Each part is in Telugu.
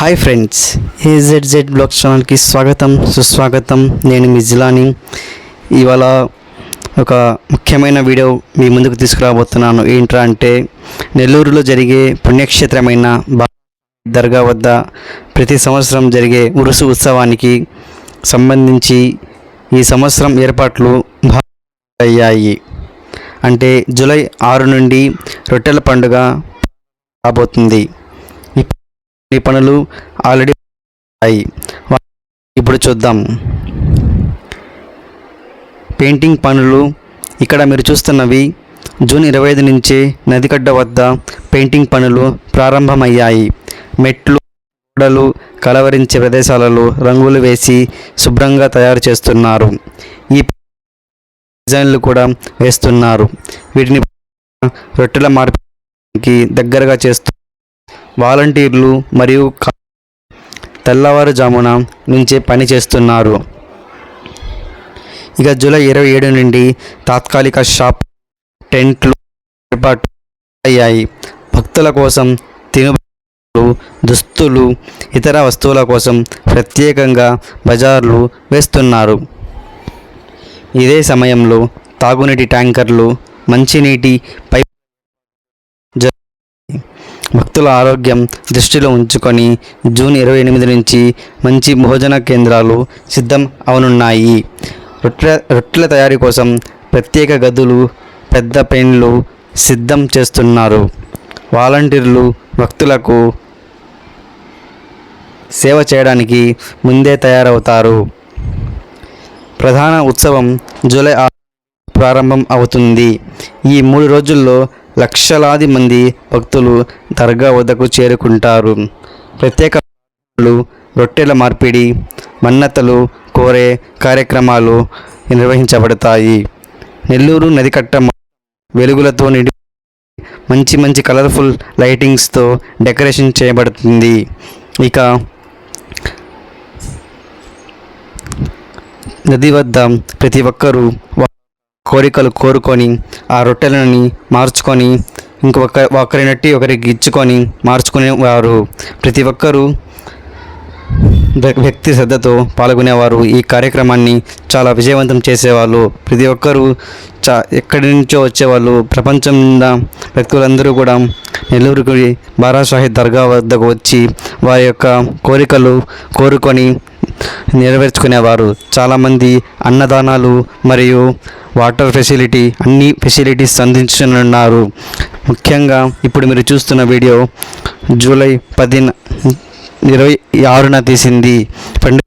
హాయ్ ఫ్రెండ్స్ ఏజెడ్జెడ్ బ్లాగ్ ఛానల్కి స్వాగతం సుస్వాగతం. నేను మీ జిలాని. ఇవాళ ఒక ముఖ్యమైన వీడియో మీ ముందుకు తీసుకురాబోతున్నాను. ఏంట్రా అంటే నెల్లూరులో జరిగే పుణ్యక్షేత్రమైన దర్గా వద్ద ప్రతి సంవత్సరం జరిగే ఉరుసు ఉత్సవానికి సంబంధించి ఈ సంవత్సరం ఏర్పాట్లు అయ్యాయి. అంటే జూలై ఆరు నుండి రొట్టెల పండుగ రాబోతుంది. పనులు ఆల్రెడీ అయ్యాయి ఇప్పుడు చూద్దాం. పెయింటింగ్ పనులు. ఇక్కడ మీరు చూస్తున్నవి జూన్ ఇరవై ఐదు నుంచి నదిగడ్డ వద్ద పెయింటింగ్ పనులు ప్రారంభమయ్యాయి. మెట్లు గోడలు కలవరించే ప్రదేశాలలో రంగులు వేసి శుభ్రంగా తయారు చేస్తున్నారు. ఈ డిజైన్లు కూడా వేస్తున్నారు. వీటిని రొట్టెల మార్పిడికి దగ్గరగా చేస్తూ వాలంటీర్లు మరియు తెల్లవారుజామున నుంచే పని చేస్తున్నారు. ఇక జూలై ఇరవై ఏడు నుండి తాత్కాలిక షాప్ టెంట్లు ఏర్పాటు అయ్యాయి. భక్తుల కోసం తిను దుస్తులు ఇతర వస్తువుల కోసం ప్రత్యేకంగా బజార్లు వేస్తున్నారు. ఇదే సమయంలో తాగునీటి ట్యాంకర్లు మంచినీటి పై భక్తుల ఆరోగ్యం దృష్టిలో ఉంచుకొని జూన్ ఇరవై ఎనిమిది నుంచి మంచి భోజన కేంద్రాలు సిద్ధం అవనున్నాయి. రొట్టెల రొట్టెల తయారీ కోసం ప్రత్యేక గదులు పెద్ద పెన్లు సిద్ధం చేస్తున్నారు. వాలంటీర్లు భక్తులకు సేవ చేయడానికి ముందే తయారవుతారు. ప్రధాన ఉత్సవం జూలై ఆరు ప్రారంభం అవుతుంది. ఈ మూడు రోజుల్లో లక్షలాది మంది భక్తులు దర్గా వద్దకు చేరుకుంటారు. ప్రత్యేక రొట్టెల మార్పిడి మన్నతలు కోరే కార్యక్రమాలు నిర్వహించబడతాయి. నెల్లూరు నదికట్ట వెలుగులతో నిండి మంచి మంచి కలర్ఫుల్ లైటింగ్స్తో డెకరేషన్ చేయబడుతుంది. ఇక నది వద్ద ప్రతి ఒక్కరూ కోరికలు కోరుకొని ఆ రొట్టెలని మార్చుకొని ఇంకొక ఒకరినట్టి ఒకరికి ఇచ్చుకొని మార్చుకునేవారు ప్రతి ఒక్కరూ వ్యక్తి శ్రద్ధతో పాల్గొనేవారు. ఈ కార్యక్రమాన్ని చాలా విజయవంతం చేసేవాళ్ళు. ప్రతి ఒక్కరూ చా ఎక్కడి నుంచో వచ్చేవాళ్ళు. ప్రపంచం వ్యక్తులందరూ కూడా నెల్లూరుకి బారాషాహిబ్ దర్గా వద్దకు వచ్చి వారి యొక్క కోరికలు కోరుకొని నెరవేర్చుకునేవారు. చాలామంది అన్నదానాలు మరియు వాటర్ ఫెసిలిటీ అన్ని ఫెసిలిటీస్ అందించనున్నారు. ముఖ్యంగా ఇప్పుడు మీరు చూస్తున్న వీడియో జూలై పదిన ఇరవై ఆరున తీసింది. పండు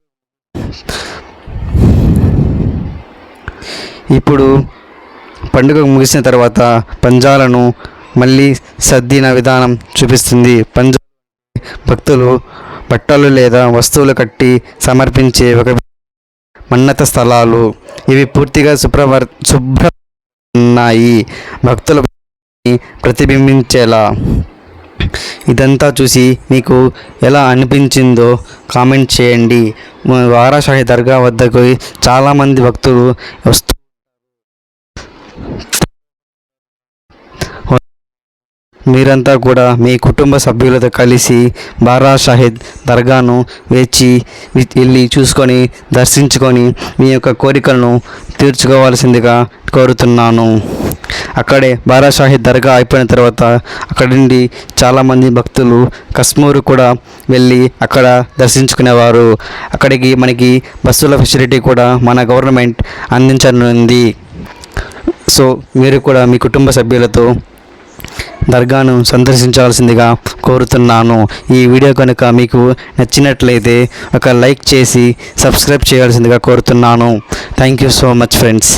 ఇప్పుడు పండుగ ముగిసిన తర్వాత పంజాలను మళ్ళీ సర్దిన విధానం చూపిస్తుంది. పంజా భక్తులు బట్టలు లేదా వస్తువులు కట్టి సమర్పించే ఒక మన్నత స్థలాలు. ఇవి పూర్తిగా శుభ్రవర్ శుభ్ర ఉన్నాయి. భక్తుల ప్రతిబింబించేలా. ఇదంతా చూసి మీకు ఎలా అనిపించిందో కామెంట్ చేయండి. వారాషాహి దర్గా వద్దకు చాలామంది భక్తులు వస్తూ మీరంతా కూడా మీ కుటుంబ సభ్యులతో కలిసి బారా షాహిద్ దర్గాను వేచి వెళ్ళి చూసుకొని దర్శించుకొని మీ యొక్క కోరికలను తీర్చుకోవాల్సిందిగా కోరుతున్నాను. అక్కడే బారా షాహిద్ దర్గా అయిపోయిన తర్వాత అక్కడి నుండి చాలామంది భక్తులు కశ్మూరు కూడా వెళ్ళి అక్కడ దర్శించుకునేవారు. అక్కడికి మనకి బస్సుల ఫెసిలిటీ కూడా మన గవర్నమెంట్ అందించనుంది. సో మీరు కూడా మీ కుటుంబ సభ్యులతో దర్గాను సందర్శించాల్సిందిగా కోరుతున్నాను. ఈ వీడియో కనుక మీకు నచ్చినట్లయితే ఒక లైక్ చేసి సబ్స్క్రైబ్ చేయాల్సిందిగా కోరుతున్నాను. Thank you so much friends